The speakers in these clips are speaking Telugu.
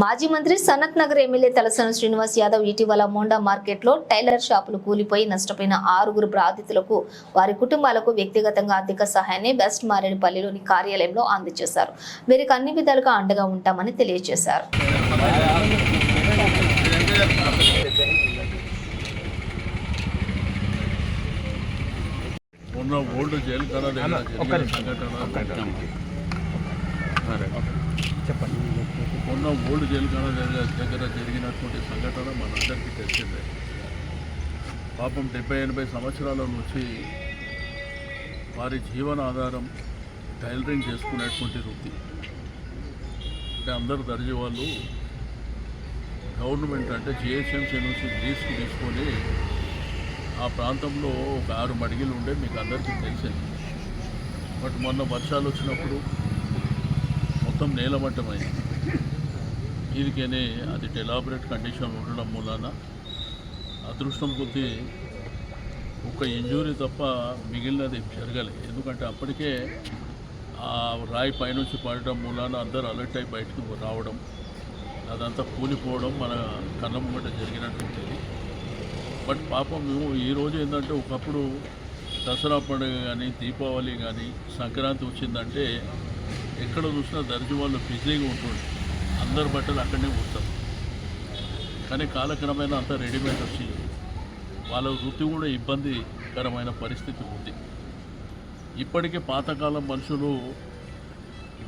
మాజీ మంత్రి సనత్ నగర్ ఎమ్మెల్యే తలసాని శ్రీనివాస్ యాదవ్ ఇటీవల మోండా మార్కెట్లో టైలర్ షాపులు కూలిపోయి నష్టపోయిన ఆరుగురు బాధితులకు వారి కుటుంబాలకు వ్యక్తిగతంగా ఆర్థిక సహాయాన్ని వెస్ట్ మారేడుపల్లిలోని కార్యాలయంలో అందజేశారు. వీరికి అన్ని విధాలుగా అండగా ఉంటామని తెలియజేశారు. మొన్న ఓల్డ్ జైలు చెప్పండి. మొన్న ఓల్డ్ జైలు దగ్గర జరిగినటువంటి సంఘటన మనందరికీ తెలిసిందే. పాపం డెబ్బై ఎనభై సంవత్సరాల నుంచి వారి జీవనాధారం టైలరింగ్ చేసుకునేటువంటి వృత్తి. అంటే అందరు దర్జీ వాళ్ళు గవర్నమెంట్ అంటే జిహెచ్ఎంసీ నుంచి లీజ్కి తీసుకొని ఆ ప్రాంతంలో ఒక ఆరు మడిగిలు ఉండే మీకు అందరికీ తెలిసింది. బట్ మొన్న వర్షాలు వచ్చినప్పుడు మొత్తం నేలమట్టమైంది. దీనికనే అది డెలాబరేట్ కండిషన్ ఉండడం మూలాన అదృష్టం కొద్దీ ఒక ఇంజూరీ తప్ప మిగిలినది జరగలేదు ఎందుకంటే అప్పటికే ఆ రాయి పైనుంచి పడటం మూలాన అందరూ అలర్ట్ అయి బయటకు రావడం అదంతా కూలిపోవడం మన కన్నం ముంగట జరిగినటువంటిది. బట్ పాపం మేము ఈరోజు ఏంటంటే ఒకప్పుడు దసరా పండుగ కానీ దీపావళి కానీ సంక్రాంతి వచ్చిందంటే ఎక్కడ చూసినా దర్జీ వాళ్ళు బిజీగా ఉంటుంది అందరి బట్టలు అక్కడనే కుడతారు కానీ కాలక్రమేణా అంతా రెడీమేడ్ వచ్చి వాళ్ళ వృత్తి కూడా ఇబ్బందికరమైన పరిస్థితి ఉంది. ఇప్పటికే పాతకాలం మనుషులు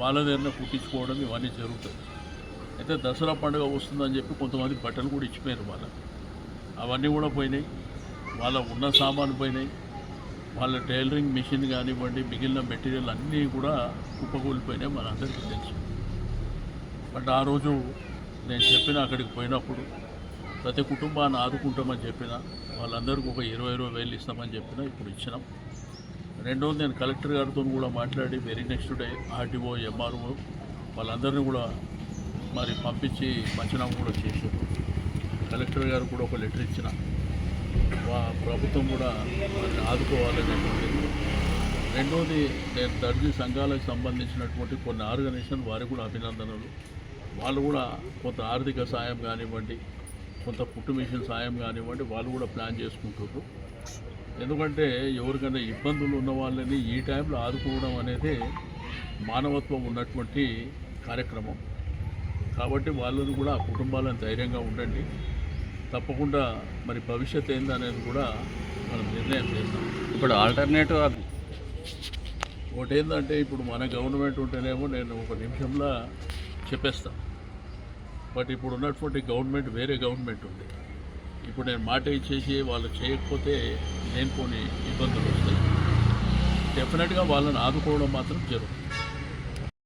వాళ్ళ దగ్గర కుట్టించుకోవడం ఇవన్నీ జరుగుతాయి. అయితే దసరా పండుగ వస్తుందని చెప్పి కొంతమంది బట్టలు కూడా ఇచ్చిపోయారు వాళ్ళకి. అవన్నీ కూడా పోయినాయి. వాళ్ళ ఉన్న సామాను పోయినాయి. వాళ్ళ టైలరింగ్ మిషన్ కానివ్వండి మిగిలిన మెటీరియల్ అన్నీ కూడా కుప్పకూలిపోయినాయి మనందరికీ తెలుసు. బట్ ఆ రోజు నేను చెప్పిన అక్కడికి పోయినప్పుడు ప్రతి కుటుంబాన్ని ఆదుకుంటామని చెప్పిన వాళ్ళందరికీ ఒక ఇరవై ఇరవై వేలు ఇస్తామని చెప్పిన ఇప్పుడు ఇచ్చినాం. రెండోది నేను కలెక్టర్ గారితో కూడా మాట్లాడి very next day RTO MRO వాళ్ళందరినీ కూడా మరి పంపించి పంచనామా కూడా చేశారు. కలెక్టర్ గారు కూడా ఒక లెటర్ ఇచ్చిన. ప్రభుత్వం కూడా వారిని ఆదుకోవాలనేటువంటి రెండోది నేను దర్జీ సంఘాలకు సంబంధించినటువంటి కొన్ని ఆర్గనైజేషన్ వారికి కూడా అభినందనలు. వాళ్ళు కూడా కొంత ఆర్థిక సాయం కానివ్వండి కొంత పుట్టు మిషన్ సాయం కానివ్వండి వాళ్ళు కూడా ప్లాన్ చేసుకుంటున్నారు. ఎందుకంటే ఎవరికైనా ఇబ్బందులు ఉన్న వాళ్ళని ఈ టైంలో ఆదుకోవడం అనేది మానవత్వం ఉన్నటువంటి కార్యక్రమం. కాబట్టి వాళ్ళని కూడా ఆ కుటుంబాలను ధైర్యంగా ఉండండి. తప్పకుండా మరి భవిష్యత్ ఏందనేది కూడా మనం నిర్ణయం చేస్తాం. ఇప్పుడు ఆల్టర్నేటివ్ ఒకటి ఏంటంటే ఇప్పుడు మన గవర్నమెంట్ ఉంటేనేమో నేను ఒక నిమిషంలో చెప్పేస్తా. బట్ ఇప్పుడు ఉన్నటువంటి గవర్నమెంట్ వేరే గవర్నమెంట్ ఉంది. ఇప్పుడు నేను మాట ఇచ్చేసి వాళ్ళు చేయకపోతే నేను కొన్ని ఇబ్బందులు వస్తాయి. డెఫినెట్గా వాళ్ళని ఆదుకోవడం మాత్రం జరుగుతుంది.